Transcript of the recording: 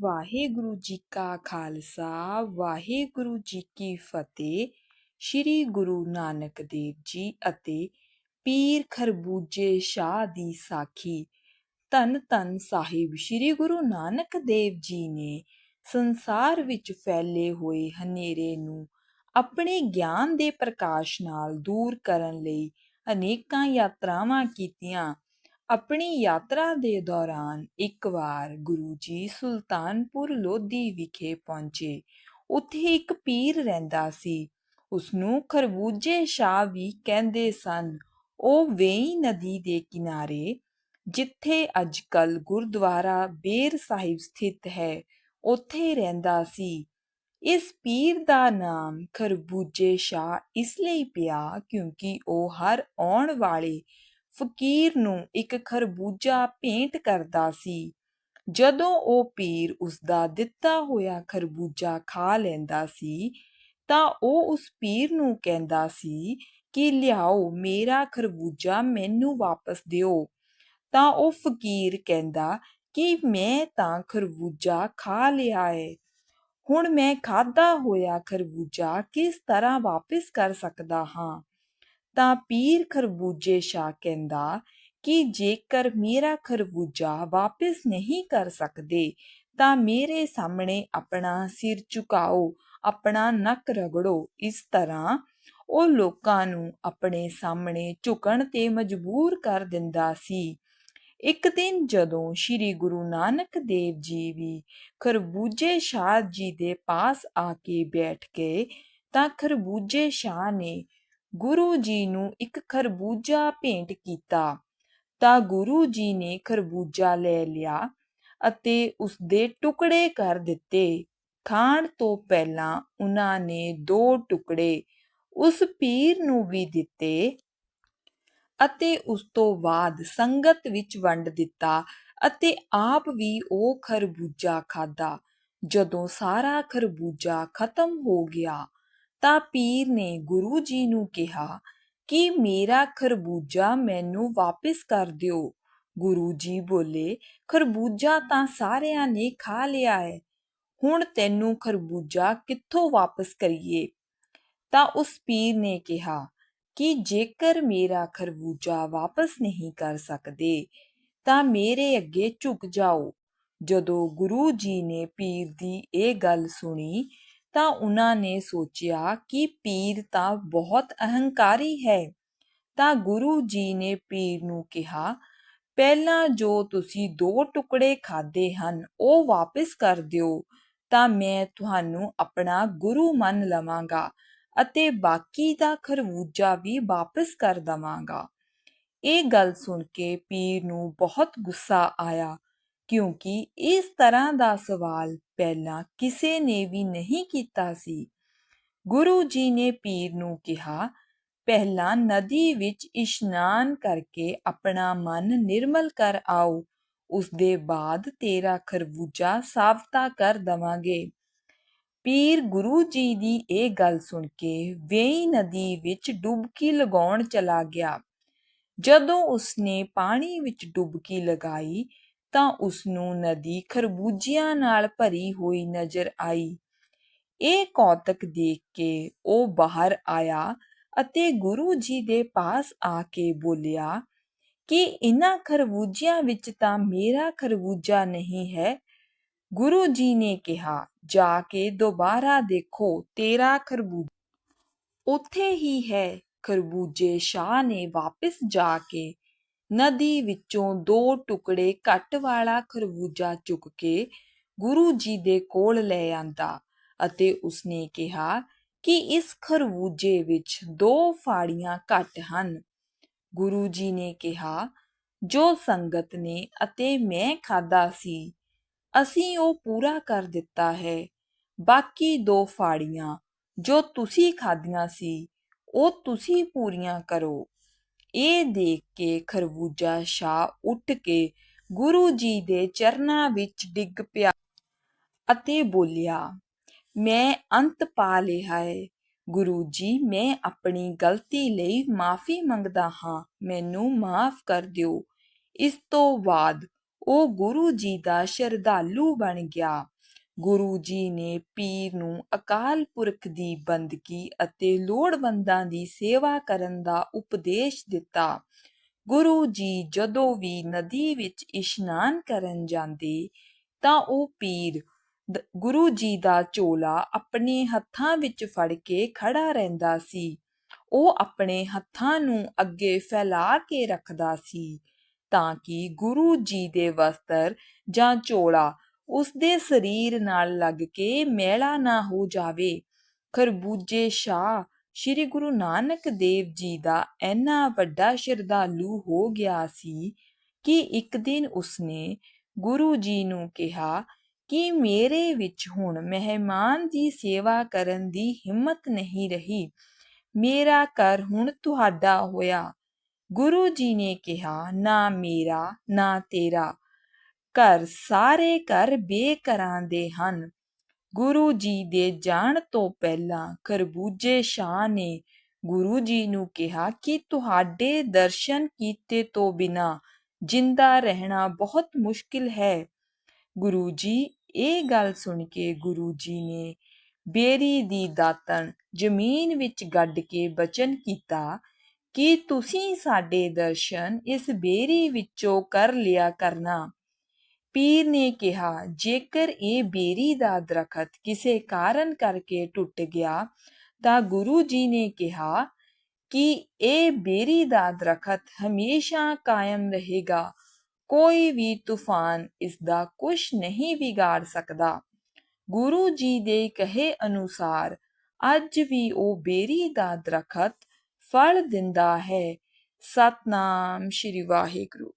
ਵਾਹਿਗੁਰੂ ਜੀ ਕਾ ਖਾਲਸਾ, ਵਾਹਿਗੁਰੂ ਜੀ ਕੀ ਫਤਿਹ। ਸ੍ਰੀ ਗੁਰੂ ਨਾਨਕ ਦੇਵ ਜੀ ਅਤੇ ਪੀਰ ਖਰਬੂਜੇ ਸ਼ਾਹ ਦੀ ਸਾਖੀ ਧੰਨ ਧੰਨ ਸਾਹਿਬ ਸ੍ਰੀ ਗੁਰੂ ਨਾਨਕ ਦੇਵ ਜੀ ਨੇ ਸੰਸਾਰ ਵਿੱਚ ਫੈਲੇ ਹੋਏ ਹਨੇਰੇ ਨੂੰ ਆਪਣੇ ਗਿਆਨ ਦੇ ਪ੍ਰਕਾਸ਼ ਨਾਲ ਦੂਰ ਕਰਨ ਲਈ ਅਨੇਕਾਂ ਯਾਤਰਾਵਾਂ ਕੀਤੀਆਂ। ਆਪਣੀ ਯਾਤਰਾ ਦੇ ਦੌਰਾਨ ਇੱਕ ਵਾਰ ਗੁਰੂ ਜੀ ਸੁਲਤਾਨਪੁਰ ਲੋਧੀ ਵਿਖੇ ਪਹੁੰਚੇ। ਉੱਥੇ ਇੱਕ ਪੀਰ ਰਹਿੰਦਾ ਸੀ। ਉਸ ਨੂੰ ਖਰਬੂਜੇ ਸ਼ਾਹ ਵੀ ਕਹਿੰਦੇ ਸਨ। ਉਹ ਵੇਈ ਨਦੀ ਦੇ ਕਿਨਾਰੇ, ਜਿੱਥੇ ਅੱਜਕੱਲ ਗੁਰਦੁਆਰਾ ਬੇਰ ਸਾਹਿਬ ਸਥਿਤ ਹੈ, ਉੱਥੇ ਰਹਿੰਦਾ ਸੀ। ਇਸ ਪੀਰ ਦਾ ਨਾਮ ਖਰਬੂਜੇ ਸ਼ਾਹ ਇਸ ਲਈ ਪਿਆ ਕਿਉਂਕਿ ਉਹ ਹਰ ਆਉਣ ਵਾਲੇ ਫਕੀਰ ਨੂੰ ਇੱਕ ਖਰਬੂਜਾ ਭੇਂਟ ਕਰਦਾ ਸੀ। ਜਦੋਂ ਉਹ ਪੀਰ ਉਸ ਦਾ ਦਿੱਤਾ ਹੋਇਆ ਖਰਬੂਜਾ ਖਾ ਲੈਂਦਾ ਸੀ, ਤਾਂ ਉਹ ਉਸ ਪੀਰ ਨੂੰ ਕਹਿੰਦਾ ਸੀ ਕਿ, ਲਿਆਓ, ਮੇਰਾ ਖਰਬੂਜਾ ਮੈਨੂੰ ਵਾਪਸ ਦਿਓ। ਤਾਂ ਉਹ ਫਕੀਰ ਕਹਿੰਦਾ ਕਿ, ਮੈਂ ਤਾਂ ਖਰਬੂਜਾ ਖਾ ਲਿਆ ਏ। ਹੁਣ ਮੈਂ ਖਾਦਾ ਹੋਇਆ ਖਰਬੂਜਾ ਕਿਸ ਤਰ੍ਹਾਂ ਵਾਪਸ ਕਰ ਸਕਦਾ ਹਾਂ? ਤਾਂ ਪੀਰ ਖਰਬੂਜੇ ਸ਼ਾਹ ਕਹਿੰਦਾ ਕਿ ਜੇਕਰ ਮੇਰਾ ਖਰਬੂਜਾ ਵਾਪਸ ਨਹੀਂ ਕਰ ਸਕਦੇ, ਤਾਂ ਮੇਰੇ ਸਾਹਮਣੇ ਆਪਣਾ ਸਿਰ ਝੁਕਾਓ, ਆਪਣਾ ਨੱਕ ਰਗੜੋ। ਇਸ ਤਰ੍ਹਾਂ ਉਹ ਲੋਕਾਂ ਨੂੰ ਆਪਣੇ ਸਾਹਮਣੇ ਝੁਕਣ ਤੇ ਮਜਬੂਰ ਕਰ ਦਿੰਦਾ ਸੀ। ਇੱਕ ਦਿਨ ਜਦੋਂ ਸ੍ਰੀ ਗੁਰੂ ਨਾਨਕ ਦੇਵ ਜੀ ਵੀ ਖਰਬੂਜੇ ਸ਼ਾਹ ਜੀ ਦੇ ਪਾਸ ਆ ਕੇ ਬੈਠ ਗਏ, ਤਾਂ ਖਰਬੂਜੇ ਸ਼ਾਹ ਨੇ ਗੁਰੂ ਜੀ ਨੂੰ ਇੱਕ ਖਰਬੂਜਾ ਭੇਂਟ ਕੀਤਾ। ਤਾਂ ਗੁਰੂ ਜੀ ਨੇ ਖਰਬੂਜਾ ਲੈ ਲਿਆ ਅਤੇ ਉਸ ਦੇ ਟੁਕੜੇ ਕਰ ਦਿੱਤੇ। ਖਾਣ ਤੋਂ ਪਹਿਲਾਂ ਉਹਨਾਂ ਨੇ ਦੋ ਟੁਕੜੇ ਉਸ ਪੀਰ ਨੂੰ ਵੀ ਦਿੱਤੇ ਅਤੇ ਉਸ ਤੋਂ ਬਾਅਦ ਸੰਗਤ ਵਿੱਚ ਵੰਡ ਦਿੱਤਾ ਅਤੇ ਆਪ ਵੀ ਉਹ ਖਰਬੂਜਾ ਖਾਦਾ ਜਦੋਂ ਸਾਰਾ ਖਰਬੂਜਾ ਖਤਮ ਹੋ ਗਿਆ ਤਾਂ ਪੀਰ ਨੇ ਗੁਰੂ ਜੀ ਨੂੰ ਕਿਹਾ ਕਿ ਮੇਰਾ ਖਰਬੂਜਾ ਮੈਨੂੰ ਵਾਪਿਸ ਕਰ ਦਿਓ। ਗੁਰੂ ਜੀ ਬੋਲੇ, ਖਰਬੂਜਾ ਤਾਂ ਸਾਰਿਆਂ ਨੇ ਖਾ ਲਿਆ ਹੈ। ਹੁਣ ਤੈਨੂੰ ਖਰਬੂਜਾ ਕਿੱਥੋਂ ਵਾਪਸ ਕਰੀਏ? ਤਾਂ ਉਸ ਪੀਰ ਨੇ ਕਿਹਾ ਕਿ ਜੇਕਰ ਮੇਰਾ ਖਰਬੂਜਾ ਵਾਪਸ ਨਹੀਂ ਕਰ ਸਕਦੇ, ਤਾਂ ਮੇਰੇ ਅੱਗੇ ਝੁਕ ਜਾਓ। ਜਦੋਂ ਗੁਰੂ ਜੀ ਨੇ ਪੀਰ ਦੀ ਇਹ ਗੱਲ ਸੁਣੀ ਤਾਂ ਉਹਨਾਂ ਨੇ ਸੋਚਿਆ ਕਿ ਪੀਰ ਤਾਂ ਬਹੁਤ ਅਹੰਕਾਰੀ ਹੈ। ਤਾਂ ਗੁਰੂ ਜੀ ਨੇ ਪੀਰ ਨੂੰ ਕਿਹਾ, ਪਹਿਲਾਂ ਜੋ ਤੁਸੀਂ ਦੋ ਟੁਕੜੇ ਖਾਦੇ ਹਨ, ਉਹ ਵਾਪਸ ਕਰ ਦਿਓ। ਤਾਂ ਮੈਂ ਤੁਹਾਨੂੰ ਆਪਣਾ ਗੁਰੂ ਮੰਨ ਲਵਾਂਗਾ ਅਤੇ ਬਾਕੀ ਦਾ ਖਰਬੂਜਾ ਵੀ ਵਾਪਸ ਕਰ ਦਵਾਂਗਾ। ਇਹ ਗੱਲ ਸੁਣ ਕੇ ਪੀਰ ਨੂੰ ਬਹੁਤ ਗੁੱਸਾ ਆਇਆ, ਕਿਉਂਕਿ ਇਸ ਤਰ੍ਹਾਂ ਦਾ ਸਵਾਲ ਪਹਿਲਾਂ ਕਿਸੇ ਨੇ ਵੀ ਨਹੀਂ ਕੀਤਾ ਸੀ। ਗੁਰੂ ਜੀ ਨੇ ਪੀਰ ਨੂੰ ਕਿਹਾ, ਪਹਿਲਾਂ ਨਦੀ ਵਿੱਚ ਇਸ਼ਨਾਨ ਕਰਕੇ ਆਪਣਾ ਮਨ ਨਿਰਮਲ ਕਰ ਆਓ। ਉਸ ਦੇ ਬਾਅਦ ਤੇਰਾ ਖਰਬੂਜਾ ਸਾਫਤਾ ਕਰ ਦਵਾਂਗੇ। ਪੀਰ ਗੁਰੂ ਜੀ ਦੀ ਇਹ ਗੱਲ ਸੁਣ ਕੇ ਵੇਈ ਨਦੀ ਵਿੱਚ ਡੁਬਕੀ ਲਗਾਉਣ ਚਲਾ ਗਿਆ। ਜਦੋਂ ਉਸਨੇ ਪਾਣੀ ਵਿੱਚ ਡੁਬਕੀ ਲਗਾਈ ਤਾਂ ਉਸ ਨਦੀ ਖਰਬੂਜਿਆਂ ਨਾਲ ਭਰੀ ਹੋਈ ਨਜ਼ਰ ਆਈ। ਇਹ ਕੌਤਕ ਦੇਖ ਕੇ ਉਹ ਬਾਹਰ ਆਇਆ ਅਤੇ ਗੁਰੂ ਜੀ ਦੇ ਪਾਸ ਆ ਕੇ ਬੋਲਿਆ, ਕਿ ਇਨ੍ਹਾਂ ਖਰਬੂਜਿਆਂ ਵਿੱਚ ਤਾਂ ਮੇਰਾ ਖਰਬੂਜਾ ਨਹੀਂ ਹੈ? ਗੁਰੂ ਜੀ ਨੇ ਕਿਹਾ, ਜਾ ਕੇ ਦੁਬਾਰਾ ਦੇਖੋ, ਤੇਰਾ ਖਰਬੂਜਾ ਉੱਥੇ ਹੀ ਹੈ। ਖਰਬੂਜੇ ਸ਼ਾਹ ਨੇ ਵਾਪਿਸ ਜਾ ਕੇ ਨਦੀ ਵਿੱਚੋਂ ਦੋ ਟੁਕੜੇ ਘੱਟ ਵਾਲਾ ਖਰਬੂਜਾ ਚੁੱਕ ਕੇ ਗੁਰੂ ਜੀ ਦੇ ਕੋਲ ਲੈ ਆਂਦਾ ਅਤੇ ਉਸਨੇ ਕਿਹਾ ਕਿ ਇਸ ਖਰਬੂਜੇ ਵਿੱਚ ਦੋ ਫਾੜੀਆਂ ਘੱਟ ਹਨ। ਗੁਰੂ ਜੀ ਨੇ ਕਿਹਾ, ਜੋ ਸੰਗਤ ਨੇ ਅਤੇ ਮੈਂ ਖਾਦਾ ਸੀ, ਅਸੀਂ ਉਹ ਪੂਰਾ ਕਰ ਦਿੱਤਾ ਹੈ। ਬਾਕੀ ਦੋ ਫਾੜੀਆਂ ਜੋ ਤੁਸੀਂ ਖਾਧੀਆਂ ਸੀ, ਉਹ ਤੁਸੀਂ ਪੂਰੀਆਂ ਕਰੋ। ਇਹ ਦੇਖ ਕੇ ਖਰਬੂਜਾ ਸ਼ਾਹ ਉੱਠ ਕੇ ਗੁਰੂ ਜੀ ਦੇ ਚਰਨਾਂ ਵਿੱਚ ਡਿੱਗ ਪਿਆ ਅਤੇ ਬੋਲਿਆ, ਮੈਂ ਅੰਤ ਪਾ ਲਿਆ ਹੈ ਗੁਰੂ ਜੀ, ਮੈਂ ਆਪਣੀ ਗਲਤੀ ਲਈ ਮਾਫੀ ਮੰਗਦਾ ਹਾਂ। ਮੈਨੂੰ ਮਾਫ ਕਰ ਦਿਓ। ਇਸ ਤੋਂ ਬਾਅਦ ਉਹ ਗੁਰੂ ਜੀ ਦਾ ਸ਼ਰਧਾਲੂ ਬਣ ਗਿਆ। ਗੁਰੂ ਜੀ ਨੇ ਪੀਰ ਨੂੰ ਅਕਾਲ ਪੁਰਖ ਦੀ ਬੰਦਗੀ ਅਤੇ ਲੋੜਵੰਦਾਂ ਦੀ ਸੇਵਾ ਕਰਨ ਦਾ ਉਪਦੇਸ਼ ਦਿੱਤਾ। ਗੁਰੂ ਜੀ ਜਦੋਂ ਵੀ ਨਦੀ ਵਿੱਚ ਇਸ਼ਨਾਨ ਕਰਨ ਜਾਂਦੇ ਤਾਂ ਉਹ ਪੀਰ ਗੁਰੂ ਜੀ ਦਾ ਚੋਲਾ ਆਪਣੇ ਹੱਥਾਂ ਵਿੱਚ ਫੜ ਕੇ ਖੜਾ ਰਹਿੰਦਾ ਸੀ। ਉਹ ਆਪਣੇ ਹੱਥਾਂ ਨੂੰ ਅੱਗੇ ਫੈਲਾ ਕੇ ਰੱਖਦਾ ਸੀ ਤਾਂ ਕਿ ਗੁਰੂ ਜੀ ਦੇ ਵਸਤਰ ਜਾਂ ਚੋਲਾ ਉਸ ਦੇ ਸਰੀਰ ਨਾਲ ਲੱਗ ਕੇ ਮੈਲਾ ਨਾ ਹੋ ਜਾਵੇ। ਖਰਬੂਜੇ ਸ਼ਾਹ ਸ੍ਰੀ ਗੁਰੂ ਨਾਨਕ ਦੇਵ ਜੀ ਦਾ ਇੰਨਾ ਵੱਡਾ ਸ਼ਰਧਾਲੂ ਹੋ ਗਿਆ ਸੀ ਕਿ ਇੱਕ ਦਿਨ ਉਸਨੇ ਗੁਰੂ ਜੀ ਨੂੰ ਕਿਹਾ ਕਿ ਮੇਰੇ ਵਿੱਚ ਹੁਣ ਮਹਿਮਾਨ ਦੀ ਸੇਵਾ ਕਰਨ ਦੀ ਹਿੰਮਤ ਨਹੀਂ ਰਹੀ। ਮੇਰਾ ਘਰ ਹੁਣ ਤੁਹਾਡਾ ਹੋਇਆ। ਗੁਰੂ ਜੀ ਨੇ ਕਿਹਾ, ਨਾ ਮੇਰਾ, ਨਾ ਤੇਰਾ। ਘਰ ਸਾਰੇ ਘਰ ਬੇਕਰਾਂ ਦੇ ਹਨ। ਗੁਰੂ ਜੀ ਦੇ ਜਾਣ ਤੋਂ ਪਹਿਲਾਂ ਖਰਬੂਜੇ ਸ਼ਾਹ ਨੇ ਗੁਰੂ ਜੀ ਨੂੰ ਕਿਹਾ ਕਿ ਤੁਹਾਡੇ ਦਰਸ਼ਨ ਕੀਤੇ ਤੋਂ ਬਿਨਾ ਜਿੰਦਾ ਰਹਿਣਾ ਬਹੁਤ ਮੁਸ਼ਕਿਲ ਹੈ। ਗੁਰੂ ਜੀ ਇਹ ਗੱਲ ਸੁਣ ਕੇ ਗੁਰੂ ਜੀ ਨੇ ਬੇਰੀ ਦੀ ਦਾਤਣ ਜ਼ਮੀਨ ਵਿੱਚ ਗੱਡ ਕੇ ਬਚਨ ਕੀਤਾ ਕਿ ਤੁਸੀਂ ਸਾਡੇ ਦਰਸ਼ਨ ਇਸ ਬੇਰੀ ਵਿੱਚੋਂ ਕਰ ਲਿਆ ਕਰਨਾ। ਪੀਰ ਨੇ ਕਿਹਾ, ਜੇਕਰ ਇਹ ਬੇਰੀ ਦਾ ਦਰਖਤ ਕਿਸੇ ਕਾਰਨ ਕਰਕੇ ਟੁੱਟ ਗਿਆ, ਤਾਂ ਗੁਰੂ ਜੀ ਨੇ ਕਿਹਾ ਕਿ ਇਹ ਬੇਰੀ ਦਾ ਦਰਖਤ ਹਮੇਸ਼ਾ ਕਾਇਮ ਰਹੇਗਾ। ਕੋਈ ਵੀ ਤੂਫਾਨ ਇਸ ਦਾ ਕੁਝ ਨਹੀਂ ਵਿਗਾੜ ਸਕਦਾ। ਗੁਰੂ ਜੀ ਦੇ ਕਹੇ ਅਨੁਸਾਰ, ਅੱਜ ਵੀ ਉਹ ਬੇਰੀ ਦਾ ਦਰਖਤ ਫਲ ਦਿੰਦਾ ਹੈ। ਸਤਨਾਮ ਸ਼੍ਰੀ ਵਾਹਿਗੁਰੂ।